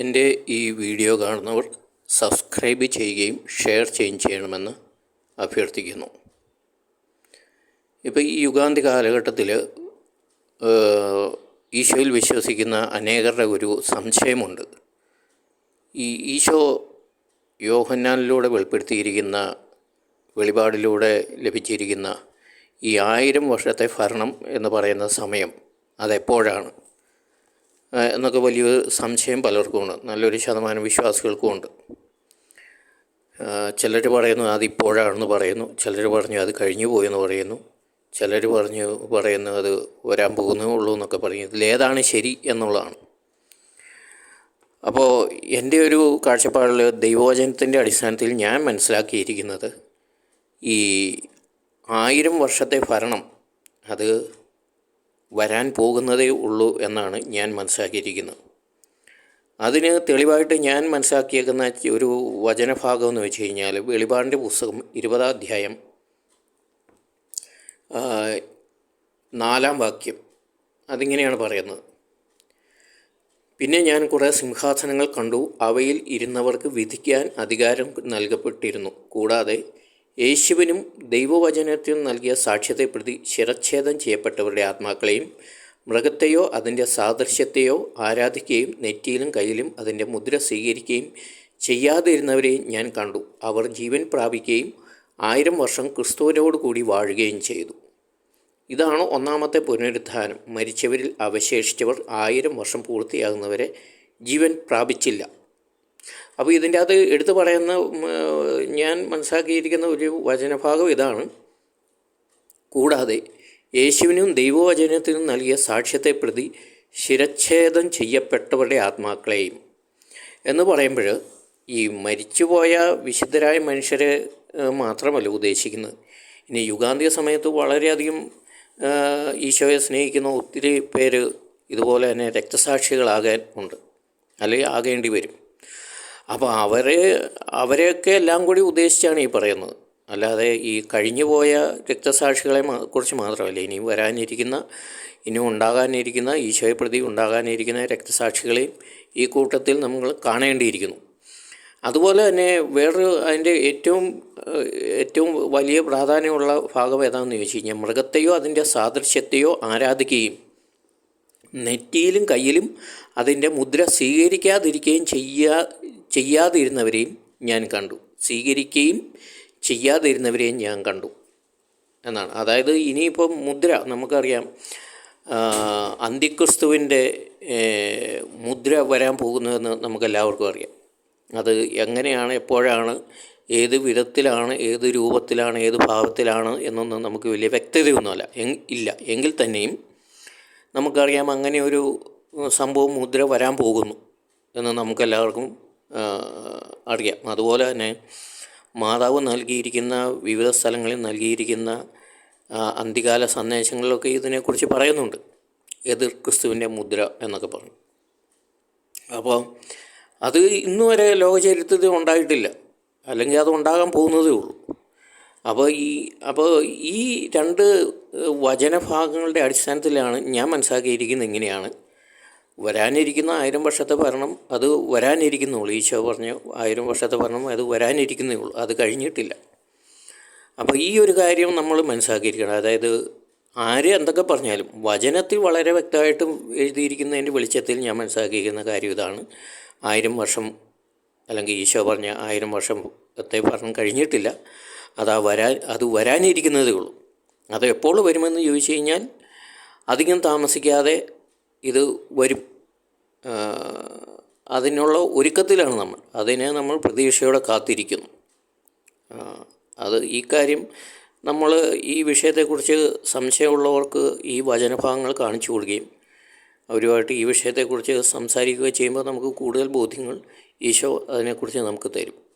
എന്റെ ഈ വീഡിയോ കാണുന്നവർ സബ്സ്ക്രൈബ് ചെയ്യുകയും ഷെയർ ചെയ്യുകയും ചെയ്യണമെന്ന് അഭ്യർത്ഥിക്കുന്നു. ഇപ്പോൾ ഈ യുഗാന്തി കാലഘട്ടത്തിൽ ഈശോയിൽ വിശ്വസിക്കുന്ന അനേകരുടെ ഒരു സംശയമുണ്ട്. ഈ ഈശോ യോഹന്നാനിലൂടെ വെളിപ്പെടുത്തിയിരിക്കുന്ന വെളിപാടിലൂടെ ലഭിച്ചിരിക്കുന്ന ഈ ആയിരം വർഷത്തെ ഭരണം എന്ന് പറയുന്ന സമയം അതെപ്പോഴാണ്? എന്നൊക്കെ വലിയൊരു സംശയം പലർക്കുമുണ്ട്. നല്ലൊരു ശതമാനം വിശ്വാസികൾക്കുമുണ്ട്. ചിലർ പറയുന്നു അതിപ്പോഴാണെന്ന് പറയുന്നു. ചിലർ പറഞ്ഞു അത് കഴിഞ്ഞു പോയെന്ന് പറയുന്നു. ചിലർ പറഞ്ഞു പറയുന്നു അത് വരാൻ പോകുന്നേ ഉള്ളൂ എന്നൊക്കെ പറയും. ഇതിലേതാണ് ശരി എന്നുള്ളതാണ്. അപ്പോൾ എന്റെ ഒരു കാഴ്ചപ്പാടിൽ ദൈവവചനത്തിന്റെ അടിസ്ഥാനത്തിൽ ഞാൻ മനസ്സിലാക്കിയിരിക്കുന്നത് ഈ ആയിരം വർഷത്തെ ഭരണം അത് വരാൻ പോകുന്നതേ ഉള്ളൂ എന്നാണ് ഞാൻ മനസ്സിലാക്കിയിരിക്കുന്നത്. അതിന് തെളിവായിട്ട് ഞാൻ മനസ്സിലാക്കിയേക്കുന്ന ഒരു വചനഭാഗം എന്ന് വെച്ച് കഴിഞ്ഞാൽ വെളിപാടിന്റെ പുസ്തകം ഇരുപതാം അധ്യായം നാലാം വാക്യം അതിങ്ങനെയാണ് പറയുന്നത്. പിന്നെ ഞാൻ കുറേ സിംഹാസനങ്ങൾ കണ്ടു അവയിൽ ഇരുന്നവർക്ക് വിധിക്കാൻ അധികാരം നൽകപ്പെട്ടിരുന്നു കൂടാതെ യേശുവിനും ദൈവവചനത്തിനും നൽകിയ സാക്ഷ്യത്തെ പ്രതി ശിരച്ഛേദം ചെയ്യപ്പെട്ടവരുടെ ആത്മാക്കളെയും മൃഗത്തെയോ അതിന്റെ സാദൃശ്യത്തെയോ ആരാധിക്കുകയും നെറ്റിയിലും കയ്യിലും അതിന്റെ മുദ്ര സ്വീകരിക്കുകയും ചെയ്യാതിരുന്നവരെയും ഞാൻ കണ്ടു. അവർ ജീവൻ പ്രാപിക്കുകയും ആയിരം വർഷം ക്രിസ്തുവിനോട് കൂടി വാഴുകയും ചെയ്തു. ഇതാണ് ഒന്നാമത്തെ പുനരുദ്ധാനം. മരിച്ചവരിൽ അവശേഷിച്ചവർ ആയിരം വർഷം പൂർത്തിയാകുന്നവരെ ജീവൻ പ്രാപിച്ചില്ല. അപ്പോൾ ഇതിന്റെ അത് എടുത്തു പറയുന്ന ഞാൻ മനസ്സിലാക്കിയിരിക്കുന്ന ഒരു വചനഭാഗം ഇതാണ്. കൂടാതെ യേശുവിനും ദൈവവചനത്തിനും നൽകിയ സാക്ഷ്യത്തെ പ്രതി ശിരച്ഛേദം ചെയ്യപ്പെട്ടവരുടെ ആത്മാക്കളെയും. എന്ന് പറയുമ്പോൾ ഈ മരിച്ചുപോയ വിശുദ്ധരായ മനുഷ്യരെ മാത്രമല്ല ഉദ്ദേശിക്കുന്നത്. ഇനി യുഗാന്തിക സമയത്ത് വളരെയധികം ഈശോയെ സ്നേഹിക്കുന്ന ഒത്തിരി പേര് ഇതുപോലെ തന്നെ രക്തസാക്ഷികളാകാൻ ഉണ്ട്. അല്ലെങ്കിൽ ആകേണ്ടി വരും. അപ്പോൾ അവരെ അവരെയൊക്കെ എല്ലാം കൂടി ഉദ്ദേശിച്ചാണ് ഈ പറയുന്നത്. അല്ലാതെ ഈ കഴിഞ്ഞു പോയ രക്തസാക്ഷികളെ കുറിച്ച് മാത്രമല്ല ഇനി വരാനിരിക്കുന്ന ഇനി ഉണ്ടാകാനിരിക്കുന്ന ഈശോയെ പ്രതി ഉണ്ടാകാനിരിക്കുന്ന രക്തസാക്ഷികളെയും ഈ കൂട്ടത്തിൽ നമ്മൾ കാണേണ്ടിയിരിക്കുന്നു. അതുപോലെ തന്നെ വേറൊരു അതിന്റെ ഏറ്റവും ഏറ്റവും വലിയ പ്രാധാന്യമുള്ള ഭാഗം ഏതാണെന്ന് ചോദിച്ചു കഴിഞ്ഞാൽ മൃഗത്തെയോ അതിന്റെ സാദൃശ്യത്തെയോ ആരാധിക്കുകയും നെറ്റിയിലും കയ്യിലും അതിന്റെ മുദ്ര സ്വീകരിക്കാതിരിക്കുകയും ചെയ്യാ ചെയ്യാതിരുന്നവരെയും ഞാൻ കണ്ടു. സ്വീകരിക്കുകയും ചെയ്യാതിരുന്നവരെയും ഞാൻ കണ്ടു. എന്നാണ്. അതായത് ഇനിയിപ്പം മുദ്ര നമുക്കറിയാം അന്ത്യക്രിസ്തുവിന്റെ മുദ്ര വരാൻ പോകുന്നതെന്ന് നമുക്കെല്ലാവർക്കും അറിയാം. അത് എങ്ങനെയാണ് എപ്പോഴാണ് ഏത് വിധത്തിലാണ് ഏത് രൂപത്തിലാണ് ഏത് ഭാവത്തിലാണ് എന്നൊന്നും നമുക്ക് വലിയ വ്യക്തതയൊന്നുമല്ല. ഇല്ല. എങ്കിൽ തന്നെയും നമുക്കറിയാം അങ്ങനെ ഒരു സംഭവം മുദ്ര വരാൻ പോകുന്നു എന്ന് നമുക്കെല്ലാവർക്കും അറിയാം അതുപോലെ തന്നെ മാതാവ് നൽകിയിരിക്കുന്ന വിവിധ സ്ഥലങ്ങളിൽ നൽകിയിരിക്കുന്ന അന്ത്യകാല സന്ദേശങ്ങളിലൊക്കെ ഇതിനെക്കുറിച്ച് പറയുന്നുണ്ട്. എതിർ ക്രിസ്തുവിന്റെ മുദ്ര എന്നൊക്കെ പറഞ്ഞു. അപ്പോൾ അത് ഇന്നു വരെ ലോകചരിത്രത്തിൽ ഉണ്ടായിട്ടില്ല. അല്ലെങ്കിൽ അത് ഉണ്ടാകാൻ പോകുന്നതേ ഉള്ളൂ. അപ്പോൾ ഈ അപ്പോൾ ഈ രണ്ട് വചനഭാഗങ്ങളുടെ അടിസ്ഥാനത്തിലാണ് ഞാൻ മനസ്സിലാക്കിയിരിക്കുന്നത് ഇങ്ങനെയാണ്. വരാനിരിക്കുന്ന ആയിരം വർഷത്തെ ഭരണം അത് വരാനിരിക്കുന്നുള്ളൂ. ഈശോ പറഞ്ഞു ആയിരം വർഷത്തെ ഭരണം അത് വരാനിരിക്കുന്നേ ഉള്ളൂ അത് കഴിഞ്ഞിട്ടില്ല. അപ്പോൾ ഈ ഒരു കാര്യം നമ്മൾ മനസ്സിലാക്കിയിരിക്കണം. അതായത് ആര് എന്തൊക്കെ പറഞ്ഞാലും വചനത്തിൽ വളരെ വ്യക്തമായിട്ട് എഴുതിയിരിക്കുന്നതിന്റെ വെളിച്ചത്തിൽ ഞാൻ മനസ്സിലാക്കിയിരിക്കുന്ന കാര്യം ഇതാണ്. ആയിരം വർഷം അല്ലെങ്കിൽ ഈശോ പറഞ്ഞ ആയിരം വർഷത്തെ ഭരണം കഴിഞ്ഞിട്ടില്ല. അത് ആ വരാൻ അത് വരാനിരിക്കുന്നതേ ഉള്ളൂ. അത് എപ്പോൾ വരുമെന്ന് ചോദിച്ചു കഴിഞ്ഞാൽ അധികം താമസിക്കാതെ ഇത് വരും. അതിനുള്ള ഒരുക്കത്തിലാണ് നമ്മൾ. അതിനെ നമ്മൾ പ്രതീക്ഷയോടെ കാത്തിരിക്കുന്നു. അത് ഈ കാര്യം നമ്മൾ ഈ വിഷയത്തെക്കുറിച്ച് സംശയമുള്ളവർക്ക് ഈ വചനഭാഗങ്ങൾ കാണിച്ചു കൊടുക്കുകയും അവരുമായിട്ട് ഈ വിഷയത്തെക്കുറിച്ച് സംസാരിക്കുകയും ചെയ്യുമ്പോൾ നമുക്ക് കൂടുതൽ ബോധ്യങ്ങൾ ഈശോ അതിനെക്കുറിച്ച് നമുക്ക് തരും.